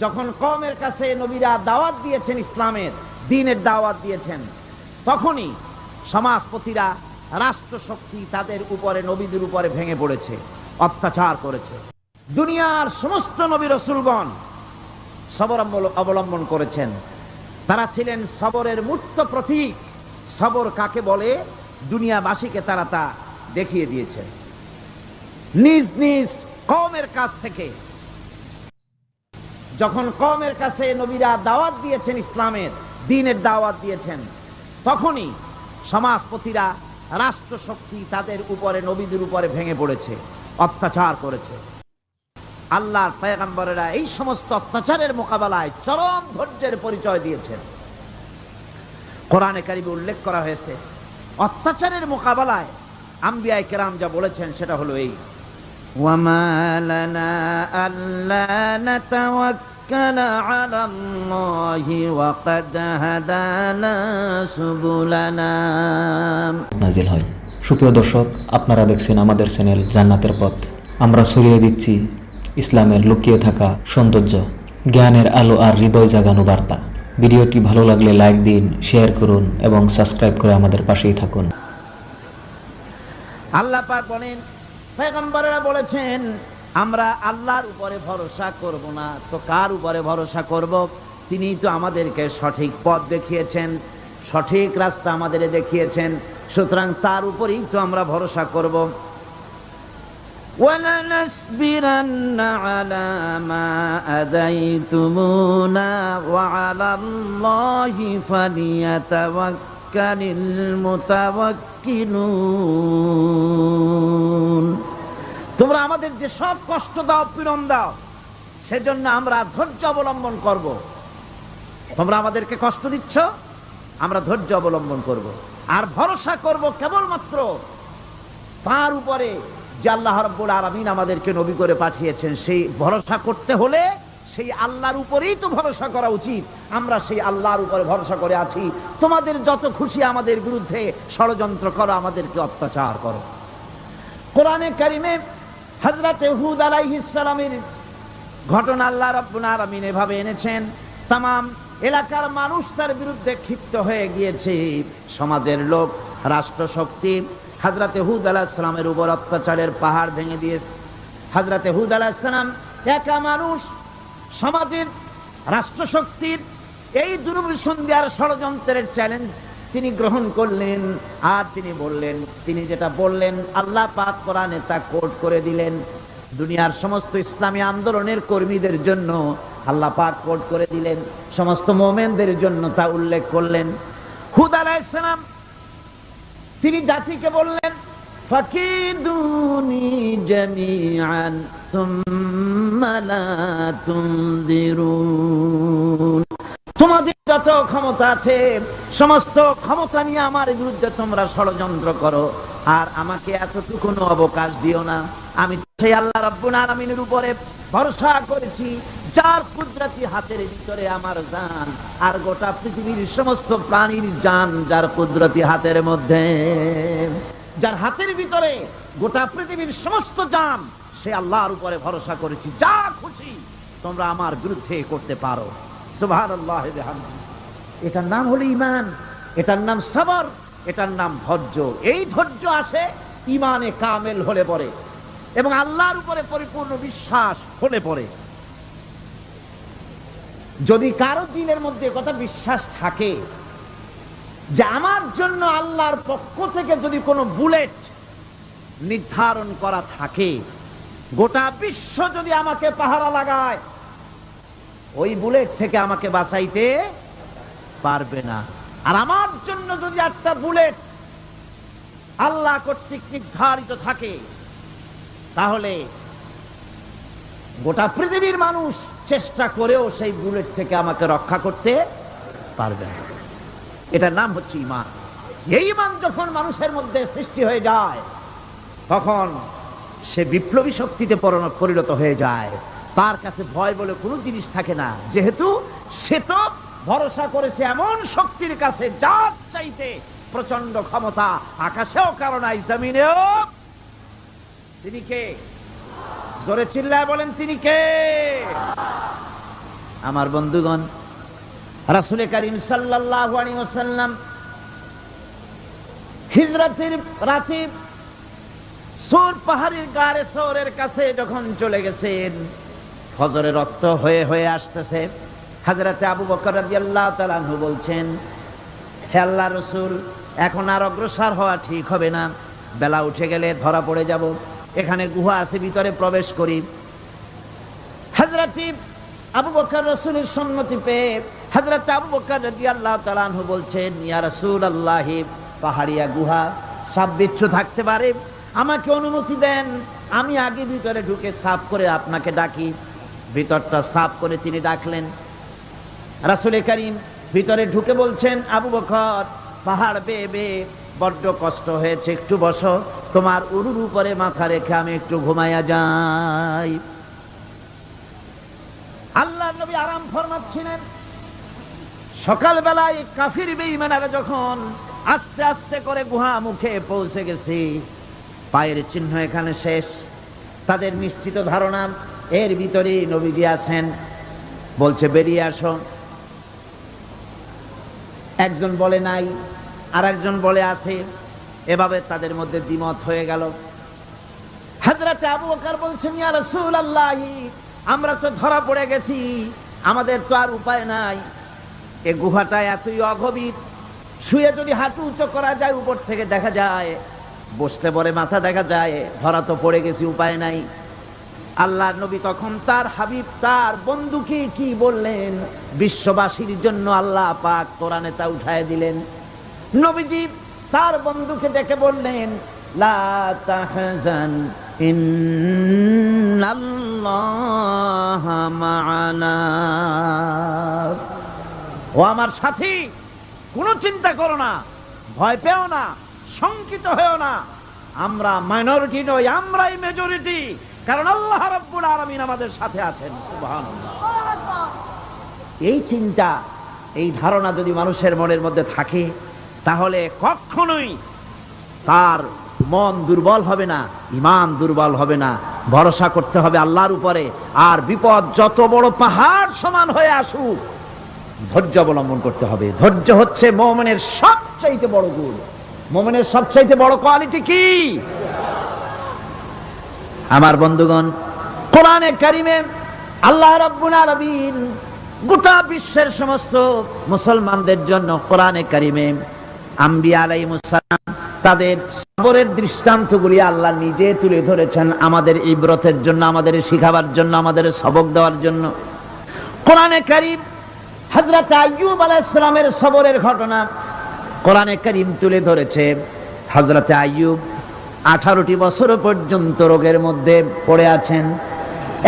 যখন কমের কাছে নবীরা দাওয়াত দিয়েছেন ইসলামের, দিনের দাওয়াত দিয়েছেন, তখনই সমাজপতিরা রাষ্ট্রশক্তি তাদের উপরে, নবীদের উপরে ভেঙে পড়েছে, অত্যাচার করেছে। দুনিয়ার সমস্ত নবী রসুলগণ সবর অবলম্বন করেছেন। তারা ছিলেন সবরের মূর্ত প্রতীক। সবর কাকে বলে? দুনিয়াবাসীকে তারা তা দেখিয়ে দিয়েছেন। নিজ নিজ কমের কাছ থেকে যখন কমের কাছে নবীরা দাওয়াত দিয়েছেন ইসলামের, দিনের দাওয়াত দিয়েছেন, তখনই সমাজপতিরা রাষ্ট্রশক্তি তাদের উপরে, নবীদের উপরে ভেঙে পড়েছে, অত্যাচার করেছে। আল্লাহর পয়গম্বরেরা এই সমস্ত অত্যাচারের মোকাবেলায় চরম ধৈর্যের পরিচয় দিয়েছেন। কোরআনে কারিমে উল্লেখ করা হয়েছে, অত্যাচারের মোকাবেলায় আম্বিয়ায় কেরাম যা বলেছেন সেটা হলো এই। وما لنا ألا نتوكل على الله وقد هدانا سبلنا নাজিল হয় সুপ্রিয় দর্শক আপনারা দেখছেন আমাদের চ্যানেল জান্নাতের পথ আমরা ছড়িয়ে দিচ্ছি ইসলামের লুকিয়ে থাকা সৌন্দর্য জ্ঞানের আলো আর হৃদয় জাগানো বার্তা ভিডিওটি ভালো লাগলে লাইক দিন শেয়ার করুন এবং সাবস্ক্রাইব করে আমাদের পাশেই থাকুন আল্লাহ পাক বলেন পয়গম্বরেরা বলেছেন আমরা আল্লাহর উপরে ভরসা করব না তো কার উপরে ভরসা করব তিনি তো আমাদেরকে সঠিক পথ দেখিয়েছেন সঠিক রাস্তা আমাদের দেখিয়েছেন সুতরাং তার উপরেই তো আমরা ভরসা করব ولنصبرن على ما أذيتمونا وعلى الله فليتوكل المتوكلون তোমরা আমাদের যে সব কষ্ট দাও পীড়ন দাও সেজন্য আমরা ধৈর্য অবলম্বন করব তোমরা আমাদেরকে কষ্ট দিচ্ছ আমরা ধৈর্য অবলম্বন করব আর ভরসা করব কেবলমাত্র তার উপরে যে আল্লাহ রব্বুল আলমিন আমাদেরকে নবী করে পাঠিয়েছেন সেই ভরসা করতে হলে সেই আল্লাহর উপরেই তো ভরসা করা উচিত। আমরা সেই আল্লাহর উপরে ভরসা করে আছি। তোমাদের যত খুশি আমাদের বিরুদ্ধে ষড়যন্ত্র করো, আমাদেরকে অত্যাচার করো। কোরআনে কারিমে হজরত হুদ আলাইহিস সালামের ঘটনা আল্লাহ রাব্বুল এভাবে এনেছেন তাম এলাকার মানুষ তার বিরুদ্ধে ক্ষিপ্ত হয়ে গিয়েছে। সমাজের লোক, রাষ্ট্রশক্তি হাজরাতে হুদ আলাহিসামের উপর অত্যাচারের পাহাড় ভেঙে দিয়েছে। হাজরাতে হুদ আলাহিসাম একা মানুষ সমাজের, রাষ্ট্রশক্তির এই দুর্বিসন্ধিয়ার ষড়যন্ত্রের চ্যালেঞ্জ তিনি গ্রহণ করলেন। আর তিনি বললেন, তিনি যেটা বললেন, আল্লাহ পাক কোরআনে তা কোট করে দিলেন। দুনিয়ার সমস্ত ইসলামী আন্দোলনের কর্মীদের জন্য আল্লাহ পাক কোট করে দিলেন। সমস্ত মোমেনদের জন্য তা উল্লেখ করলেন। হুদ আলাইসালাম তিনি জাতিকে বললেন, ফাকিদুনি তোমাদের যত ক্ষমতা আছে, সমস্ত ক্ষমতা নিয়ে আমার বিরুদ্ধে তোমরা ষড়যন্ত্র করো। আর আমাকে এতটুকু অবকাশ দিও না। আমি সেই আল্লাহ রাব্বুল আলামিনের উপরে ভরসা করেছি, যার কুদরতি হাতের ভিতরে আমার জান, আর গোটা পৃথিবীর সমস্ত প্রাণীর জান যার কুদরতি হাতের মধ্যে। যার হাতের ভিতরে গোটা পৃথিবীর সমস্ত জান সে আল্লাহর উপরে ভরসা করেছি। যা খুশি তোমরা আমার বিরুদ্ধে করতে পারো। এটার নাম হলো ইমান এটার নাম সবর, এটার নাম ধৈর্য। এই ধৈর্য আসে ইমানে কামেল হলে পরে এবং আল্লাহর উপরে পরিপূর্ণ বিশ্বাস হলে পরে। যদি কারও দিনের মধ্যে কথা বিশ্বাস থাকে যে আমার জন্য আল্লাহর পক্ষ থেকে যদি কোনো বুলেট নির্ধারণ করা থাকে গোটা বিশ্ব যদি আমাকে পাহারা লাগায়, ওই বুলেট থেকে আমাকে বাঁচাইতে পারবে না। আর আমার জন্য যদি একটা বুলেট আল্লাহ কর্তৃক নির্ধারিত থাকে, তাহলে গোটা পৃথিবীর মানুষ চেষ্টা করেও সেই বুলেট থেকে আমাকে রক্ষা করতে পারবে না। এটার নাম হচ্ছে ইমান এই ইমান যখন মানুষের মধ্যে সৃষ্টি হয়ে যায়, তখন সে বিপ্লবী শক্তিতে পরিণত হয়ে যায়। তার কাছে ভয় বলে কোনো জিনিস থাকে না। যেহেতু সে তো ভরসা করেছে এমন শক্তির কাছে, যার চাইতে প্রচণ্ড ক্ষমতা আকাশেও কারণ নাই, জমিনেও। তিনি কে? জোরে চিল্লায় বলেন, তিনি কে? আমার বন্ধুগণ, রাসুল করিম সাল্লাল্লাহু আলাইহি ওয়াসাল্লাম রাতে সুর পাহাড়ের গাড়ে শহরের কাছে যখন চলে গেছেন, ফজরে রক্ত হয়ে হয়ে আসতেছে। হাজরাতে আবু বকর রাদিয়াল্লাহু তাআলা আনহু বলছেন, হে আল্লাহ রসুল, এখন আর অগ্রসর হওয়া ঠিক হবে না। বেলা উঠে গেলে ধরা পড়ে যাব। এখানে গুহা আছে, ভিতরে প্রবেশ করি। হাজরাতি আবু বকর রসুলের সম্মতি পেয়ে হাজরত আবু বকর রাজি আল্লাহ তালানহু বলছেন, ইয়া রসুল আল্লাহ পাহাড়িয়া গুহা, সাপ থাকতে পারে? আমাকে অনুমতি দেন, আমি আগে ভিতরে ঢুকে সাফ করে আপনাকে ডাকি। ভিতরটা সাফ করে তিনি ডাকলেন। রাসুল করিম ভিতরে ঢুকে বলছেন, আবু বকর, পাহাড় বেয়ে বেয়ে বড্ড কষ্ট হয়েছে, একটু বসো। তোমার উরুর উপরে মাথা রেখে আমি একটু ঘুমাইয়া যাই। আল্লাহ নবী আরাম ফরমাচ্ছিলেন। সকালবেলায় কাফির বেঈমানারা যখন আস্তে আস্তে করে গুহা মুখে পৌঁছে গেছি পায়ের চিহ্ন এখানে শেষ। তাদের নিশ্চিত ধারণা, এর ভিতরে নবীজি আছেন। বলছে, বেরিয়ে আসো। একজন বলে নাই আর একজন বলে আছে। এভাবে তাদের মধ্যে দ্বিমত হয়ে গেল। হাজরাতে আবু বকর বলছেন, ইয়া রাসূলুল্লাহ, আমরা তো ধরা পড়ে গেছি, আমাদের তো আর উপায় নাই। এ গুহাটা এতই অগভীর, শুয়ে যদি হাঁটু উঁচু করা যায়, উপর থেকে দেখা যায় বসতে পরে মাথা দেখা যায়, ধরা তো পড়ে গেছি, উপায় নাই। আল্লাহ নবী তখন তার হাবিব, তার বন্ধুকে কি বললেন? বিশ্ববাসীর জন্য আল্লাহ পাক কোরআনে তা উঠায় দিলেন। নবীজি তার বন্ধুকে ডেকে বললেন ও আমার সাথী, কোনো চিন্তা করো না, ভয় পেও না। শঙ্কিত হয়েও না। আমরা মাইনরিটি নই, আমরাই মেজরিটি কারণ আল্লাহ রাব্বুল আলামিন আমাদের সাথে আছেন, সুবহানাল্লাহ। এই চিন্তা, এই ধারণা যদি মানুষের মনের মধ্যে থাকে, তাহলে কখনোই তার মন দুর্বল হবে না ইমান দুর্বল হবে না, ভরসা করতে হবে আল্লাহর উপরে। আর বিপদ যত বড় পাহাড় সমান হয়ে আসুক, ধৈর্য অবলম্বন করতে হবে। ধৈর্য হচ্ছে মোমেনের সবচাইতে বড় গুণ। মোমেনের সবচাইতে বড় কোয়ালিটি কি? আমার বন্ধুগণ, কোরআনে কারিমে আল্লাহ রাব্বুল আলামিন গোটা বিশ্বের সমস্ত মুসলমানদের জন্য কোরআনে কারিমে আম্বিয়া আলাইহিস সালাম তাদের সবরের দৃষ্টান্তগুলি আল্লাহ নিজে তুলে ধরেছেন আমাদের ইব্রতের জন্য, আমাদের শিখাবার জন্য, আমাদের সবক দেওয়ার জন্য। কোরআনে কারিম হযরত আইয়ুব আলাইহিস সালামের সবরের ঘটনা কোরআনে কারিম তুলে ধরেছে, হযরত আইয়ুব আঠারোটি বছর পর্যন্ত রোগের মধ্যে পড়ে আছেন।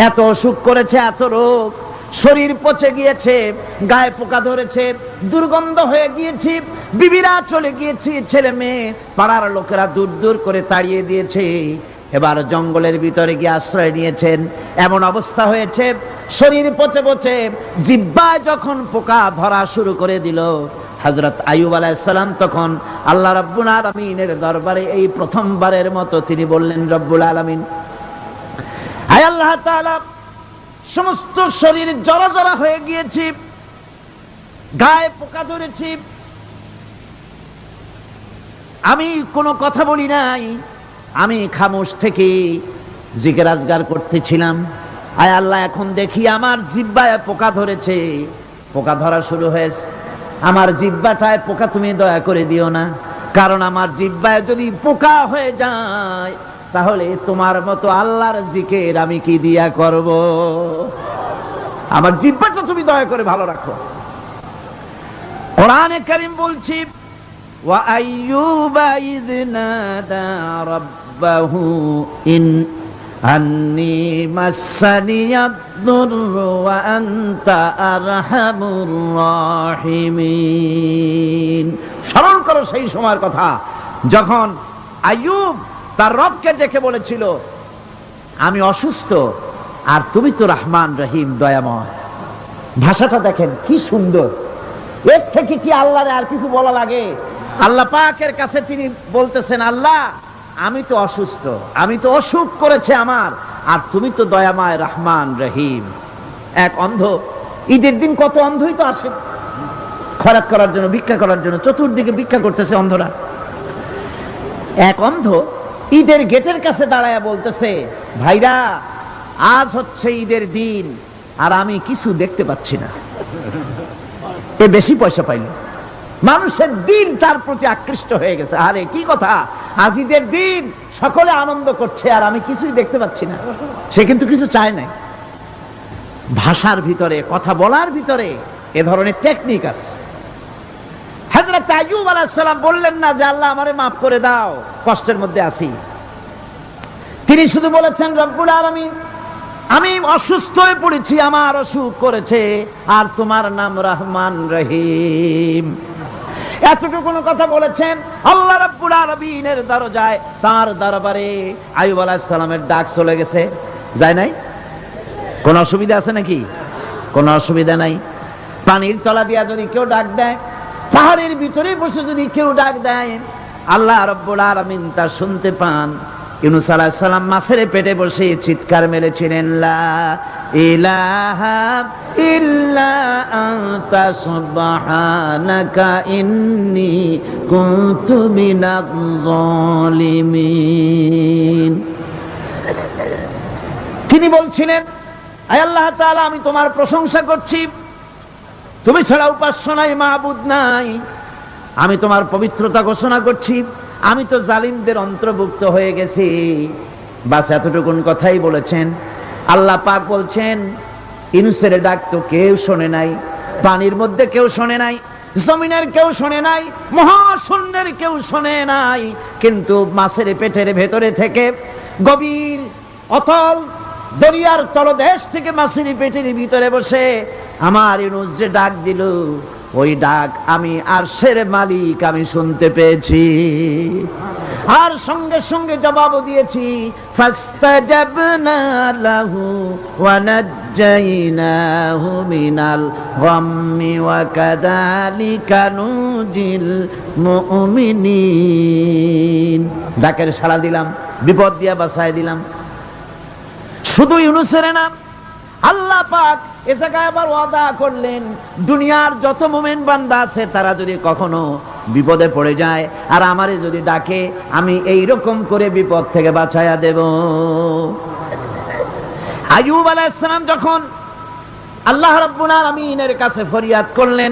এত অসুখ করেছে, এত রোগ, শরীর পচে গিয়েছে, গায়ে পোকা ধরেছে, দুর্গন্ধ হয়ে গিয়েছি, বিবিরা চলে গিয়েছি, ছেলে মেয়ে, পাড়ার লোকেরা দূর দূর করে তাড়িয়ে দিয়েছে। এবার জঙ্গলের ভিতরে গিয়ে আশ্রয় নিয়েছেন। এমন অবস্থা হয়েছে, শরীর পচে পচে, জিব্বায় যখন পোকা ধরা শুরু করে দিল হজরত আয়ুব আলাইসালাম তখন আল্লাহ রব্বুল আলমিনের দরবারে এই প্রথমবারের মতো তিনি বললেন, রব্বুল আলমিন আল্লাহ সমস্ত শরীর জরা জরা হয়ে গিয়েছি, গায়ে পোকা ধরেছি। আমি কোনো কথা বলি নাই, আমি খামোশ থেকে জিজ্ঞাসগার করতেছিলাম। আয় আল্লাহ, এখন দেখি আমার জিব্বায় পোকা ধরেছে। পোকা ধরা শুরু হয়েছে। আমার জিব্বাটায় পোকা তুমি দয়া করে দিও না কারণ আমার জিব্বায় যদি পোকা হয়ে যায় তাহলে তোমার মতো আল্লাহর জিকের আমি কি দিয়া করব আমার জিব্বাটা তুমি দয়া করে ভালো রাখো কোরআনে কারিম বলছি وأيوب إذ نادى ربه إن أني مسني الضر وأنت أرحم الراحمين স্মরণ করো সেই সময়ের কথা যখন আইয়ুব তার রবকে ডেকে বলেছিল আমি অসুস্থ আর তুমি তো রহমান রহিম দয়াময় ভাষাটা দেখেন কি সুন্দর এর থেকে কি আল্লাহরে আর কিছু বলা লাগে আল্লাহ পাকের কাছে তিনি বলতেছেন আল্লাহ আমি তো অসুস্থ, আমি তো অসুখ করেছে আমার, আর তুমি তো দয়াময় রহমান রহিম। এক অন্ধ, ঈদের দিন কত অন্ধই তো আসে খরাক করার জন্য, ভিক্ষা করার জন্য, চতুর্দিকে ভিক্ষা করতেছে অন্ধরা। এক অন্ধ ঈদের গেটের কাছে দাঁড়ায় বলতেছে, ভাইরা, আজ হচ্ছে ঈদের দিন, আর আমি কিছু দেখতে পাচ্ছি না। এ বেশি পয়সা পাইল। মানুষের দিন তার প্রতি আকৃষ্ট হয়ে গেছে। আরে, কি কথা? আজ ঈদের দিন সকলে আনন্দ করছে, আর আমি কিছুই দেখতে পাচ্ছি না। সে কিন্তু কিছু চায় নাই। ভাষার ভিতরে, কথা বলার ভিতরে এ ধরনের টেকনিক আছে। হযরত আইয়ুব আলাইহিস সালাম বললেন না যে, আল্লাহ আমারে মাফ করে দাও, কষ্টের মধ্যে আছি। তিনি শুধু বলেছেন, রব্বুল আলামিন, আমি অসুস্থ হয়ে পড়েছি, আমার অসুখ করেছে, আর তোমার নাম রহমান রহিম। এতটুকু কথা বলেছেন, আল্লাহ রাব্বুল আলামিনের দরজায় তার দরবারে আইয়ুব আলাইহিস সালামের ডাক চলে গেছে। যায় নাই? কোন অসুবিধা আছে নাকি? কোন অসুবিধা নাই। পানির তলা দিয়া যদি কেউ ডাক দেয়, পাহাড়ের ভিতরে বসে যদি কেউ ডাক দেয়, আল্লাহ রব্বুল আলামিন তা শুনতে পান। ইউনুস আলাইহিস সালাম মাছের পেটে বসে চিৎকার মেরেছিলেন, লা তিনি বলছিলেন, আয় আল্লাহ তাআলা, আমি তোমার প্রশংসা করছি। তুমি ছাড়া উপাস্য নাই মাহবুদ নাই। আমি তোমার পবিত্রতা ঘোষণা করছি। আমি তো জালিমদের অন্তর্ভুক্ত হয়ে গেছি। বাস এতটুকুন কথাই বলেছেন। আল্লাহ পাক বলছেন, ইনুসের ডাক তো কেউ শোনে নাই, পানির মধ্যে কেউ শোনে নাই, জমিনের কেউ শোনে নাই, মহাশূন্যের কেউ শোনে নাই। কিন্তু মাছের পেটের ভেতরে থেকে গভীর, অতল, দরিয়ার তলদেশ থেকে মাছের পেটের ভিতরে বসে আমার ইউনুস যে ডাক দিল ওই ডাক আমি আরশের মালিক, আমি শুনতে পেয়েছি। আর সঙ্গে সঙ্গে জবাব দিয়েছি ডাকের সাড়া দিলাম, বিপদ দিয়া বাসায় দিলাম। শুধু ইউনুসের নাম আল্লাহ পাক এ জায়গায় আবার ওয়াদা করলেন, দুনিয়ার যত মোমেন বান্দা আছে, তারা যদি কখনো বিপদে পড়ে যায়, আর আমারে যদি ডাকে, আমি এই রকম করে বিপদ থেকে বাঁচাইয়া দেব। আইয়ুব আলাইহিস সালাম যখন আল্লাহ রাব্বুল আলামিনের কাছে ফরিয়াদ করলেন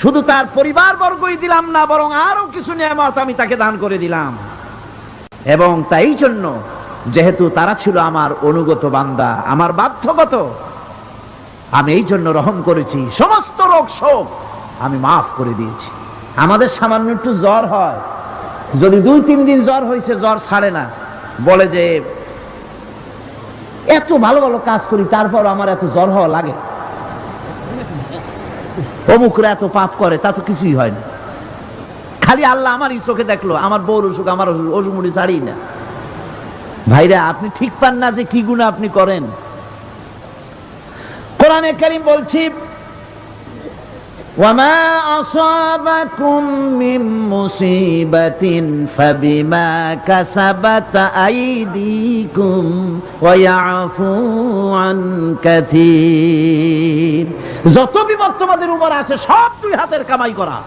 শুধু তার পরিবার বর্গই দিলাম না, বরং আরও কিছু নিয়ামত আমি তাকে দান করে দিলাম। এবং তাই জন্য যেহেতু তারা ছিল আমার অনুগত বান্দা, আমার বাধ্যগত, আমি এই জন্য রহম করেছি, সমস্ত রোগ শোক আমি মাফ করে দিয়েছি। আমাদের সামান্য একটু জ্বর হয়। যদি দুই তিন দিন জ্বর হয়েছে, জ্বর ছাড়ে না। বলে যে, এত ভালো ভালো কাজ করি তারপর আমার এত জ্বর হওয়া লাগে অমুকরা এত পাপ করে, তা তো কিছুই হয় না। খালি আল্লাহ আমার চোখে দেখল, আমার বউর অসুখ, আমার অসুখ অসুখ মুড়ি ছাড়ি না। ভাইরা, আপনি ঠিক পান না যে কি গুণা আপনি করেন? কোরআনে কারিম বলছি وما أصابكم من مصيبة فبما كسبت أيديكم ويعفو عن كثير যত বিপদ তোমাদের উপর আসে সব দুই হাতের কামাই করা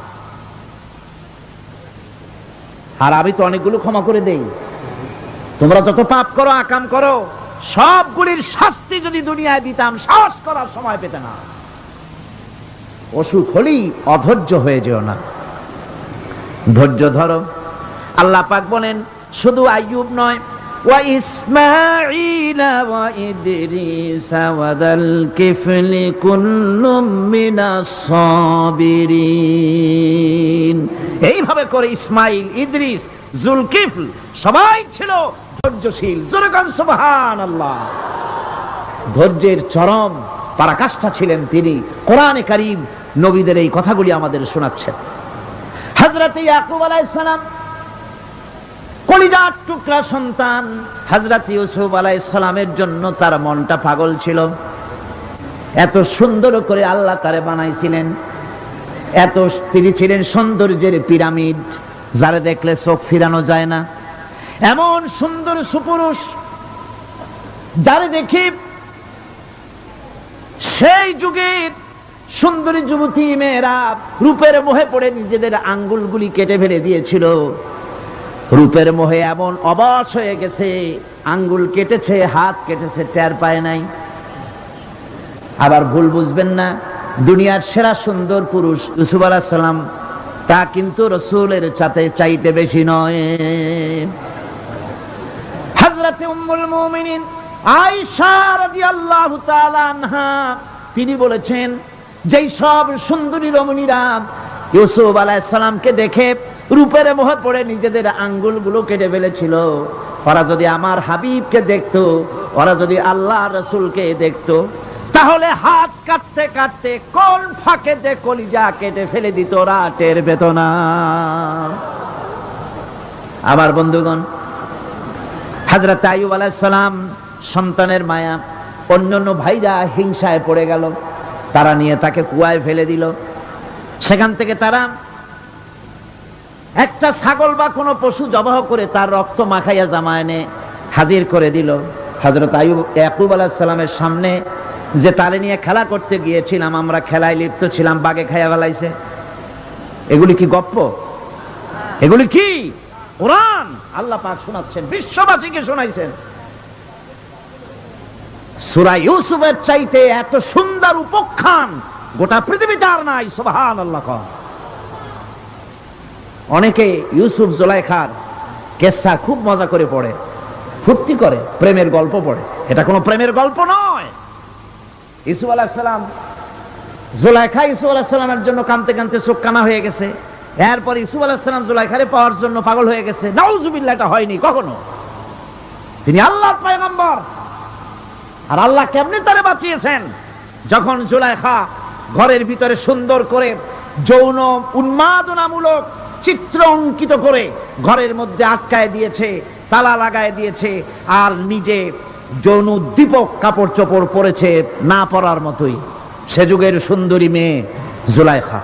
আর আমি তো অনেকগুলো ক্ষমা করে দেই তোমরা যত পাপ করো আকাম করো সবগুলির শাস্তি যদি দুনিয়ায় দিতাম সাহস করার সময় পেতে না অসুখ হলেই অধৈর্য হয়ে যেও না ধৈর্য ধরো আল্লাহ পাক বলেন শুধু আইয়ুব নয় وإسماعيل وإدريس وذا الكفل كل من الصابرين এইভাবে করে ইসমাইল ইদ্রিস জুলকিফল সবাই ছিল ধৈর্যশীল জোরকান সুবহান আল্লাহ ধৈর্যের চরম পারাকাষ্ঠা ছিলেন তিনি। কোরআনে কারিম নবীদের এই কথাগুলি আমাদের শোনাচ্ছেন। হজরত ইয়াকুব আলাইসালাম কলিজার টুকরা সন্তান। হজরত ইউসুফ আলাইসালামের জন্য তার মনটা পাগল ছিল। এত সুন্দর করে আল্লাহ তারে বানাইছিলেন। এত তিনি ছিলেন সৌন্দর্যের পিরামিড, যারা দেখলে চোখ ফিরানো যায় না। এমন সুন্দর সুপুরুষ, যারে দেখি সেই যুগের সুন্দরী যুবতী মেয়েরা রূপের মোহে পড়ে নিজেদের আঙ্গুলগুলি কেটে ফেলে দিয়েছিল। রূপের মোহে এমন অবশ হয়ে গেছে, আঙ্গুল কেটেছে, হাত কেটেছে, টের পায় নাই। আবার ভুল বুঝবেন না, দুনিয়ার সেরা সুন্দর পুরুষ ইউসুফ আলাহিসাল্লাম তা কিন্তু রসুলের চাতে চাইতে বেশি নয়। হজরতে উম্মুল মুমিনিন তিনি বলেছেন, যেই সব সুন্দরী রমণীরা ইউসুফ আলাইহিস দেখে রূপের মোহে পড়ে নিজেদের আঙ্গুলগুলো কেটে ফেলেছিল, ওরা যদি আমার হাবিবকে দেখতো, ওরা যদি আল্লাহ রসুলকে দেখতো, তাহলে হাত কাটতে কাটতে কোন ফাঁকেতে কলিজা কেটে ফেলে দিত ওরা টের পেত না আমার বন্ধুগণ হাজরত আইব আলাইসালাম সন্তানের মায়া অন্যান্য ভাইরা হিংসায় পড়ে গেল। তারা নিয়ে তাকে কুয়ায় ফেলে দিল। সেখান থেকে তারা একটা ছাগল বা কোনো পশু জবাহ করে তার রক্ত মাখাইয়া জামা এনে হাজির করে দিল। হজরত আয়ুব, ইয়াকুব আলাহিসাল্লামের সামনে যে তারে নিয়ে খেলা করতে গিয়েছিলাম, আমরা খেলায় লিপ্ত ছিলাম, বাগে খাইয়া ফেলাইছে। এগুলি কি গপ্প? এগুলি কি? কোরআন? আল্লাহ পাক শোনাচ্ছেন, বিশ্ববাসীকে শোনাইছেন। সুরা ইউসুফের চাইতে এত সুন্দর উপখ্যান গোটা পৃথিবীতে আর নাই আল্লাহ অনেকে ইউসুফ জোলাইখার কেসা খুব মজা করে পড়ে, ফুর্তি করে, প্রেমের গল্প পড়ে। এটা কোনো প্রেমের গল্প নয়। ইসুফ আলাহিসাল্লাম জোলাইখা ইসুফ আলাহিসাল্লামের জন্য কানতে কানতে চোখ কানা হয়ে গেছে। এরপর ইসুফ আলাহিসাল্লাম জোলাইখারে পাওয়ার জন্য পাগল হয়ে গেছে। নাউজুবিল্লাহ, এটা হয়নি কখনো। তিনি আল্লাহর পয়গম্বর। আর আল্লাহ কেমনি তারে বাঁচিয়েছেন? যখন জুলাইখা ঘরের ভিতরে সুন্দর করে যৌন উন্মাদনামূলক চিত্র অঙ্কিত করে ঘরের মধ্যে আটকায় দিয়েছে, তালা লাগায় দিয়েছে, আর নিজে যৌন উদ্দীপক কাপড় চোপড় পরেছে না পরার মতোই। সে যুগের সুন্দরী মেয়ে জুলাইখা।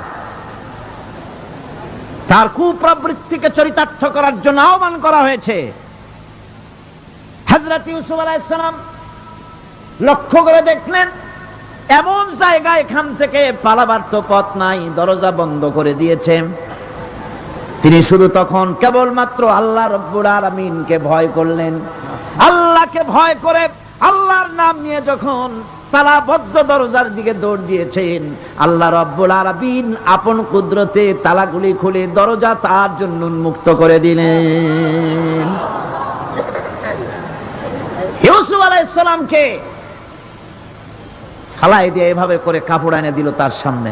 তার কুপ্রবৃত্তিকে চরিতার্থ করার জন্য আহ্বান করা হয়েছে। হজরত ইউসুফ আলাইসালাম লক্ষ্য করে দেখলেন, এমন জায়গা এখান থেকে পালাবার তো পথ নাই, দরজা বন্ধ করে দিয়েছে। তিনি শুধু তখন কেবলমাত্র আল্লাহ রব্বুল আলমিনকে ভয় করলেন। আল্লাহকে ভয় করে আল্লাহর নাম নিয়ে যখন তালাবদ্ধ দরজার দিকে দৌড় দিয়েছেন, আল্লাহ রব্বুল আলমিন আপন কুদরতে তালাগুলি খুলে দরজা তার জন্য উন্মুক্ত করে দিলেন। ইউসুফ আলাইসালামকে ফালাই দিয়ে এভাবে করে কাপড় এনে দিল তার সামনে।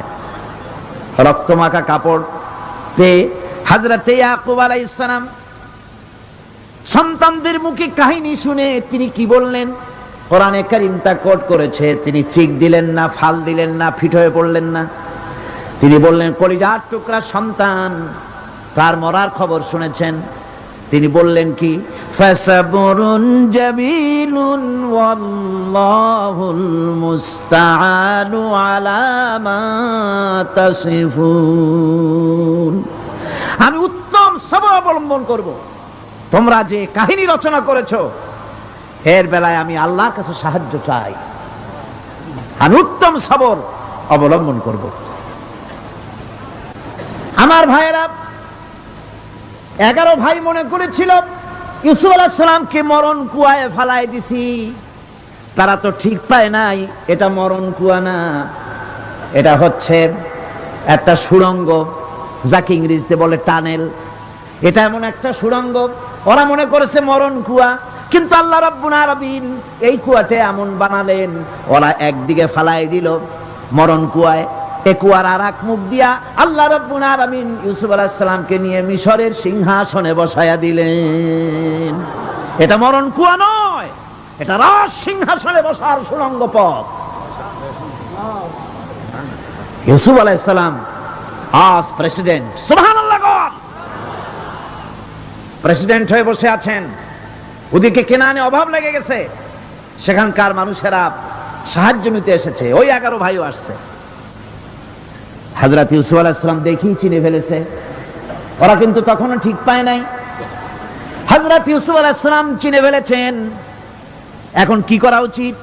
রক্তমাখা কাপড় পেয়ে হাজরাতে ইয়াকুব আলাইসালাম সন্তানদের মুখে কাহিনী শুনে তিনি কি বললেন? কোরআনে কারিম তা কোট করেছে, তিনি চিক দিলেন না, ফাল দিলেন না, ফিট হয়ে পড়লেন না। তিনি বললেন, কলিজার টুকরা সন্তান, তার মরার খবর শুনেছেন। তিনি বললেন কি? মা আমি উত্তম সবর অবলম্বন করব। তোমরা যে কাহিনী রচনা করেছ, এর বেলায় আমি আল্লাহর কাছে সাহায্য চাই। আমি উত্তম সবর অবলম্বন করব। আমার ভাইয়েরা এগারো ভাই মনে করেছিল, ইউসুফ আলাহিসামকে মরণ কুয়ায় ফালাই দিছি। তারা তো ঠিক পায় নাই, এটা মরণ কুয়া না। এটা হচ্ছে একটা সুড়ঙ্গ, যাকে ইংরেজিতে বলে টানেল। এটা এমন একটা সুড়ঙ্গ, ওরা মনে করেছে মরণ কুয়া, কিন্তু আল্লাহ রব্বুল আলামিন এই কুয়াতে এমন বানালেন। ওরা একদিকে ফালাই দিল মরণ কুয়ায় আর এক মুখ দিয়া আল্লাহ রব্বুল আলামিন ইউসুফ আলাইহিস সালামকে নিয়ে মিশরের সিংহাসনে বসায়া দিলেন। এটা মরণ কুয়া নয়, এটা রাজ সিংহাসনে বসার সুড়ঙ্গ পথ। ইউসুফ আলাইসালাম আজ প্রেসিডেন্ট, সুবহানাল্লাহ। প্রেসিডেন্ট হয়ে বসে আছেন। ওদিকে কেনানে অভাব লেগে গেছে। সেখানকার মানুষেরা সাহায্য নিতে এসেছে। ওই এগারো ভাইও আসছে। হাজরাত ইউসুফ আলাইসালাম দেখেই চিনে ফেলেছে। ওরা কিন্তু তখনও ঠিক পায় নাই। হাজরাত ইউসুফ আলাইসালাম চিনে ফেলেছেন। এখন কি করা উচিত?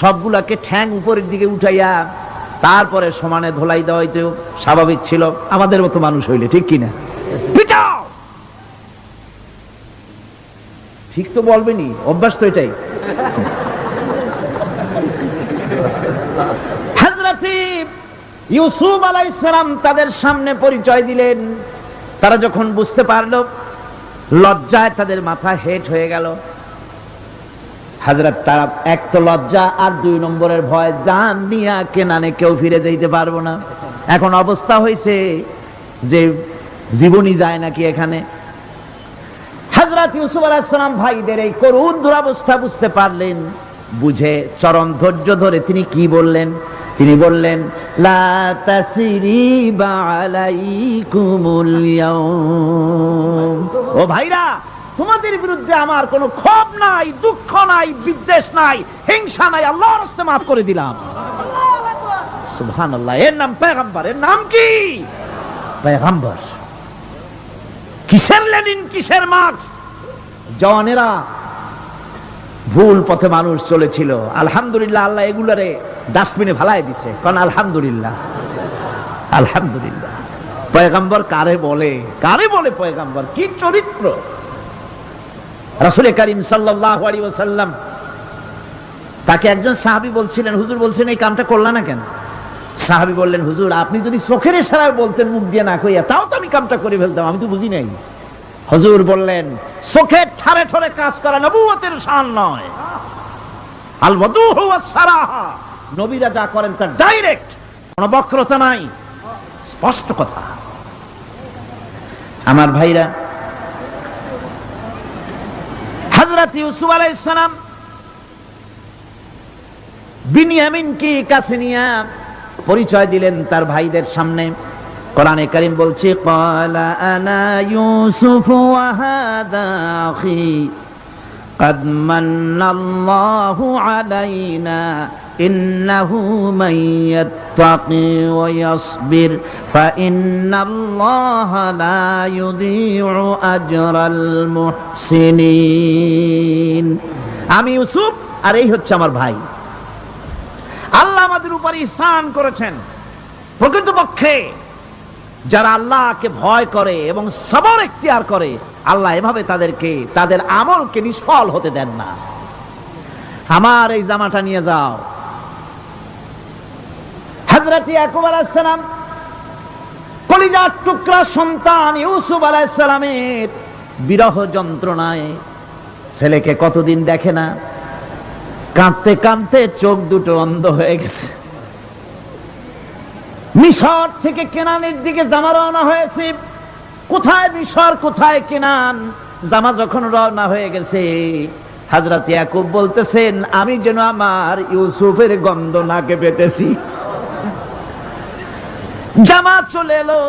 সবগুলাকে ঠ্যাং উপরের দিকে উঠাইয়া তারপরে সমানে ধোলাই দেওয়া হইতে, স্বাভাবিক ছিল। আমাদের মতো মানুষ হইলে, ঠিক কিনা? ঠিক তো বলবেনি অভ্যাস তো এটাই হাজরাতি ইউসুফ আলাইসালাম তাদের সামনে পরিচয় দিলেন। তারা যখন বুঝতে পারল, লজ্জায় তাদের মাথা হেট হয়ে গেল। হাজরত তারা এক তো লজ্জা আর দুই নম্বরের ভয়, জান নিয়া কেনানে কেউ ফিরে যাইতে পারব না। এখন অবস্থা হয়েছে যে জীবনই যায় নাকি এখানে। হাজরত ইউসুফ আলাইসালাম ভাইদের এই করুণ দুরাবস্থা বুঝতে পারলেন। বুঝে, চরম ধৈর্য ধরে তিনি কি বললেন? তিনি বললেন ও ভাইরা তোমাদের বিরুদ্ধে আমার কোনো ক্ষোভ নাই দুঃখ নাই বিদ্বেষ নাই হিংসা নাই আল্লাহর রাস্তে মাফ করে দিলাম। সুবহানাল্লাহ এর নাম পেগম্বর এর নাম কি? পেগম্বর কিসের লেনিন কিসের মার্কস জওয়ানেরা ভুল পথে মানুষ চলেছিল। আলহামদুলিল্লাহ আল্লাহ এগুলারে ডাস্টবিনে ফালাই দিছে, কারণ আলহামদুলিল্লাহ। আলহামদুলিল্লাহ। পয়গাম্বর কারে বলে? কারে বলে পয়গাম্বর? কি চরিত্র? রাসূল করিম সাল্লাল্লাহু আলাইহি ওয়াসাল্লাম তাকে একজন সাহাবী বলছিলেন, হুজুর বলছেন, এই কামটা করলা না কেন? সাহাবী বললেন, হুজুর, আপনি যদি চোখের ইশারায় বলতেন, মুখ দিয়ে না কইয়া তাও তো আমি কামটা করে ফেলতাম, আমি তো বুঝি নাই। হুজুর বললেন, চোখের ঠারে ঠরে কাজ করা নবুয়তের শান নয়। আলবদু ওয়াস সারাহা নবীরা যা করেন তা ডাইরেক্ট কোনো বক্রতা নাই, স্পষ্ট কথা। আমার ভাইরা, হযরত ইউসুফ আলাইহিস সালাম বিনিয়ামিনকে কাছে নিয়ে পরিচয় দিলেন তার ভাইদের সামনে। কোরআনে কারীম বলছে, ক্বালা আনা ইউসুফ ওয়া হাদা আখি। قد من الله علينا إنه من يتقي ويصبر فإن الله لا يضيع أجر المحسنين আমি ইউসুফ আর এই হচ্ছে আমার ভাই আল্লাহ আমাদের উপর ইহসান করেছেন প্রকৃতপক্ষে যারা আল্লাহকে ভয় করে এবং সবর এখতিয়ার করে আল্লাহ এভাবে তাদেরকে, তাদের আমলকে নিষ্ফল হতে দেন না। আমার এই জামাটা নিয়ে যাও। ইয়াকুব কলিজার টুকরা সন্তান ইউসুফ বিরহ যন্ত্রণায় ছেলেকে কতদিন দেখে না? কাঁদতে কাঁদতে চোখ দুটো অন্ধ হয়ে গেছে। মিশর থেকে কেনানের দিকে জামা রওনা হয়েছে। কোথায় মিশর, কোথায় কেনান? জামা যখন রওনা হয়ে গেছে, হাজরাত ইয়াকুব বলতেছেন, আমি যেন আমার ইউসুফের গন্ধ নাকে পেতেছি। জামা চলে এলো,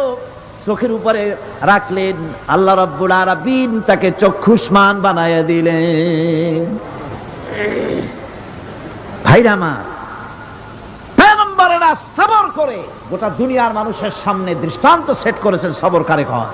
চোখের উপরে রাখলেন, আল্লাহ রব্বুল আরাবিন তাকে চক্ষুষ্মান বানাইয়া দিলেন। ভাইরা আমার, পেগম্বরেরা সবর করে, গোটা দুনিয়ার মানুষের সামনে দৃষ্টান্ত সেট করেছেন সবর কারে হয়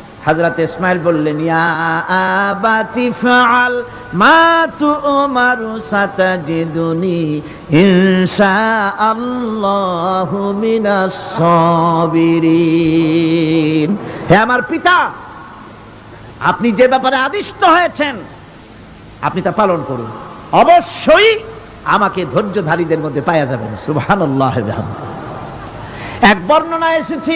হযরত ইসমাইল বললেন আমার পিতা, আপনি যে ব্যাপারে আদিষ্ট হয়েছেন, আপনি তা পালন করুন। অবশ্যই আমাকে ধৈর্যধারীদের মধ্যে পাওয়া যাবেন সুবহানাল্লাহ এক বর্ণনা এসেছি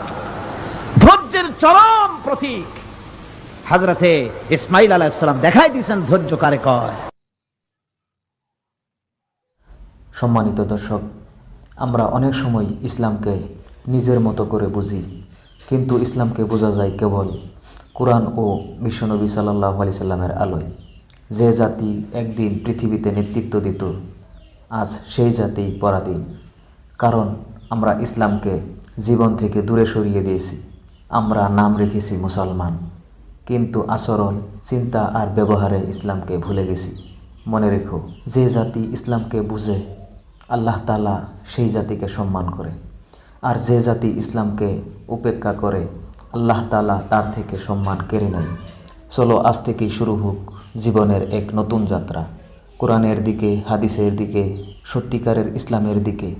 ধৈর্যের চরম প্রতীক। হাজরাতে ইসমাইল আলাইসালাম দেখাই দিয়েছেন ধৈর্য কারে কয় সম্মানিত দর্শক, আমরা অনেক সময় ইসলামকে নিজের মতো করে বুঝি, কিন্তু ইসলামকে বোঝা যায় কেবল কোরআন ও বিশ্বনবী সাল্লাহ আলি সাল্লামের আলোয়। যে জাতি একদিন পৃথিবীতে নেতৃত্ব দিত, আজ সেই জাতি পরাধীন। কারণ আমরা ইসলামকে জীবন থেকে দূরে সরিয়ে দিয়েছি। আমরা নাম রেখেছি মুসলমান। কিন্তু আচরণ, চিন্তা আর ব্যবহারে ইসলামকে ভুলে গেছি। মনে রেখো, যে জাতি ইসলামকে বুঝে, আল্লাহ তালা সেই জাতিকে সম্মান করে। আর যে জাতি ইসলামকে উপেক্ষা করে, আল্লাহ তালা তার থেকে সম্মান কেড়ে নেয়। চলো আজ থেকেই শুরু হোক জীবনের এক নতুন যাত্রা। কোরআনের দিকে, হাদিসের দিকে, সত্যিকারের ইসলামের দিকে।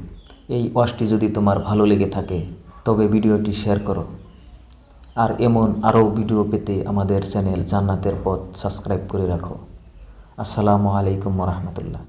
এই ওয়াজটি যদি তোমার ভালো লেগে থাকে, তবে ভিডিওটি শেয়ার করো। আর এমন আরও ভিডিও পেতে আমাদের চ্যানেল জান্নাতের পথ সাবস্ক্রাইব করে রাখো। আসসালামু আলাইকুম রহমতুল্লাহ।